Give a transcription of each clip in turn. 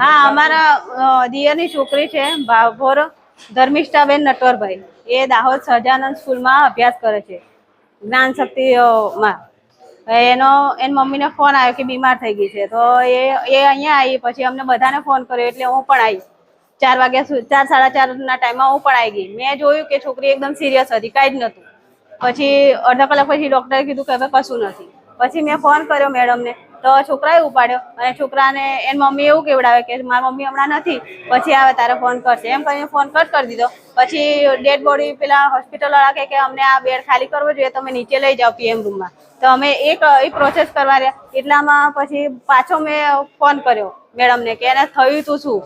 હા, અમારા દિયરની છોકરી છે, ભાભોર ધર્મિષ્ઠાબેન નટવરભાઈ. એ દાહોદ સહજાનંદ સ્કૂલમાં અભ્યાસ કરે છે, જ્ઞાન શક્તિમાં એનો, એની મમ્મીને ફોન આવ્યો કે બીમાર થઈ ગઈ છે. તો એ એ અહીંયા આવી, પછી અમને બધાને ફોન કર્યો, એટલે હું પણ આવી. ચાર વાગ્યા સુધી ચાર, સાડા ચારના ટાઈમમાં હું પણ આવી ગઈ. મેં જોયું કે છોકરી એકદમ સિરિયસ હતી, કાંઈ જ નહોતું. પછી અડધા કલાક પછી ડૉક્ટરે કીધું કે હવે કશું નથી. પછી મેં ફોન કર્યો મેડમને તો છોકરાએ ઉપાડ્યો અને છોકરાને એની મમ્મી એવું કેવડાવે કે મારી મમ્મી હમણાં નથી, પછી આવે તારે ફોન કરશે. એમ કરીને ફોન કટ કરી દીધો. પછી ડેડ બોડી પેલા હોસ્પિટલવાળા કે, અમને આ બેડ ખાલી કરવો જોઈએ, તમે નીચે લઈ જાઓ પીએમ રૂમમાં તો અમે એક, એ પ્રોસેસ કરવા રહ્યા. એટલામાં પછી પાછો મેં ફોન કર્યો મેડમને કે, એને થયું તું શું?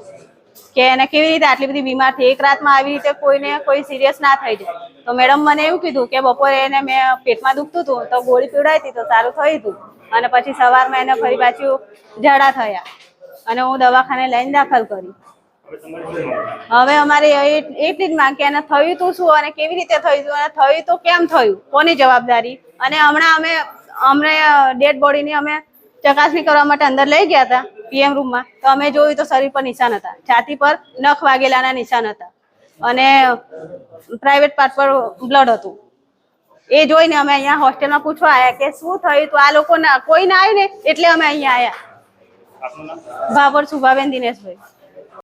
કે એને કેવી રીતે આટલી બધી બીમાર થઈ? એક રાતમાં આવી રીતે કોઈને કોઈ સિરિયસ ના થઈ જાય. તો મેડમ મને એવું કીધું કે બપોરે એને મેં પેટમાં દુખતું હતું, તો ગોળી પીવડાવી હતી, તો સારું થયું હતું. અને પછી સવારમાં એને ફરી પાછું ઝાડા થયા. અને હું દવાખાને લઈને દાખલ કરી. હવે અમારે એટલી જ માંગ કે એને થયું તું શું અને કેવી રીતે થયું હતું અને થયું તો કેમ થયું? કોની જવાબદારી? અને હમણાં અમે, અમને ડેડ બોડીની અમે ચકાસણી કરવા માટે અંદર લઈ ગયા હતા, પીએમ રૂમમાં. તો અમે જોયું તો શરીર પર નિશાન હતા. છાતી પર નખ વાગેલાના નિશાન હતા. અને પ્રાઇવેટ પાર્ટ પર બ્લડ હતું. એ જોઈને અમે અહીંયા હોસ્ટેલમાં પૂછવા આવ્યા કે શું થયું તો? આ લોકો કોઈ ના આવ્યું ને? એટલે અમે અહીંયા આવ્યા ભાભર સુભાબેન દિનેશભાઈ.